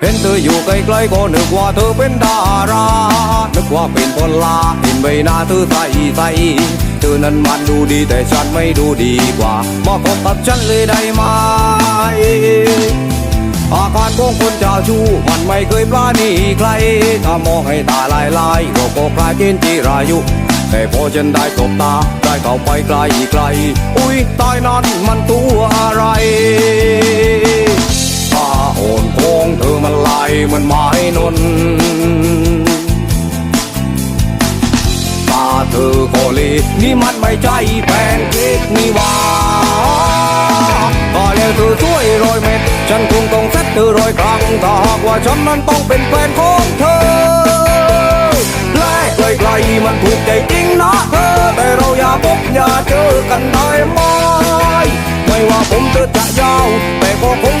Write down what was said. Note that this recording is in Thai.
เห็นเธออยู่ไกลๆก็นึกว่าเธอเป็นดารา นึกว่าเป็นคนลาเห็นใบหน้าเธอใสใสเธอนั้นมันดูดีแต่ฉันไม่ดูดีกว่า มาคบกับฉันเลยได้ไหมอาการของคนเจ้าชู้มันไม่เคยปราณีใคร ถ้ามองให้ตาลายลายเราก็กลายเป็นจีรายุ แต่พอฉันได้ตบตาได้เข้าไปไกลไกล อุ้ยตายนั้นมันตัวอะไร เหมันไม้นนตาเธอก็เลยนี่มันไม่ใช่แป้งเค้กนี่ว่าก็แล้วเธอช่วยรอยเม็ด ฉันคงต้องเซ็ตเธอรอยครั้งถ้าหากว่าฉันนั้นต้องเป็นแฟนของเธอและไกลๆมันถูกใจจริงนะเธอแต่เราอย่าพบอย่าเจอกันได้ไหมไม่ว่าผมเธอจะยาวแต่ก็คง